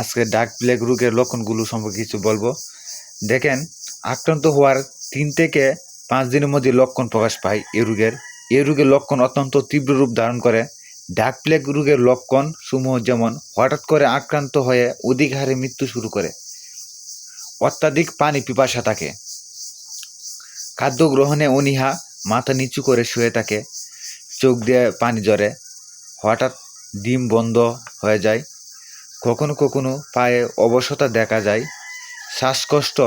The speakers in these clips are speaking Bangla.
আজকে ডাক ব্ল্যাক রোগের লক্ষণগুলো সম্পর্কে কিছু বলব। দেখেন, আক্রান্ত হওয়ার তিন থেকে পাঁচ দিনের মধ্যে লক্ষণ প্রকাশ পায় এই রোগের। এই রোগের লক্ষণ অত্যন্ত তীব্র রূপ ধারণ করে। ডাক প্লেগ রোগের লক্ষণ সমূহ যেমন, হঠাৎ করে আক্রান্ত হয়ে অধিক হারে মৃত্যু শুরু করে। অত্যাধিক পানি পিপাসা থাকে। খাদ্য গ্রহণে অনীহা, মাথা নিচু করে শুয়ে থাকে, চোখ দিয়ে পানি ঝরে, হঠাৎ ডিম বন্ধ হয়ে যায় কখনো কখনো পায়ে অবসতা দেখা যায়। শ্বাসকষ্ট,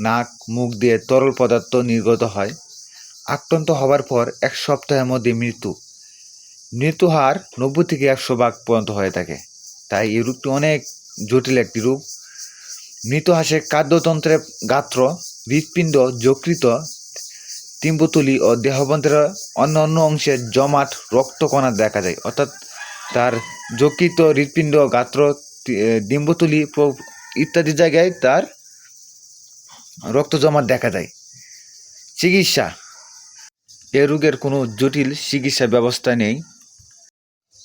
নাক, মুখ দিয়ে তরল পদার্থ নির্গত হয়। আক্রান্ত হবার পর এক সপ্তাহের মধ্যে মৃত্যু। মৃত্যু হার নব্বই থেকে একশো ভাগ পর্যন্ত হয়ে থাকে। তাই এই রোগটি অনেক জটিল একটি রোগ। মৃত হাসে খাদ্যতন্ত্রের গাত্র, হৃৎপিণ্ড যকৃত তিম্বতুলি ও দেহবন্ত্রের অন্য অন্য অংশে জমাট, রক্তকণা দেখা যায়। অর্থাৎ তার যকৃত হৃৎপিণ্ড, গাত্র ডিম্বতুলি ইত্যাদি জায়গায় তার রক্ত জমাট দেখা যায়। চিকিৎসা। এ রোগের কোনো জটিল চিকিৎসা ব্যবস্থা নেই।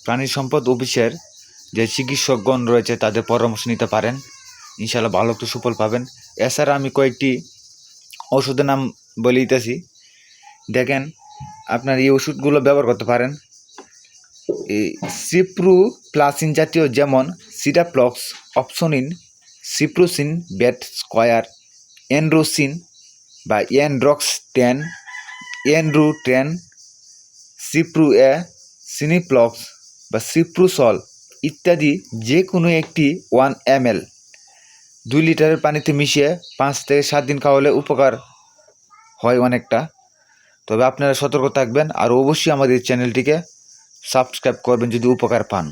প্রাণী সম্পদ অফিসের যে চিকিৎসকগণ রয়েছে, তাদের পরামর্শ নিতে পারেন। ইনশাল্লাহ ভালো একটু সুফল পাবেন। এছাড়া আমি কয়েকটি ওষুধের নাম বলে দিতেছি। দেখেন, আপনার এই ওষুধগুলো ব্যবহার করতে পারেন। সিপ্রু প্লাসিন জাতীয় যেমন সিডাপ্লক্স অপসোনিন, সিপ্রোসিন বেট স্কয়ার, এনরোসিন বা এনড্রক্স টেন এনরু টেন সিপ্রু এ সিনিপ্লক্স বা সিপ্রুসল ইত্যাদি যে কোনো একটি ওয়ান এম এল দুই লিটারের পানিতে মিশিয়ে পাঁচ থেকে সাত দিন খাওয়ালে উপকার হয় অনেকটা। তবে আপনারা সতর্ক থাকবেন আর অবশ্যই আমাদের চ্যানেলটিকে সাবস্ক্রাইব করবেন যদি উপকার পান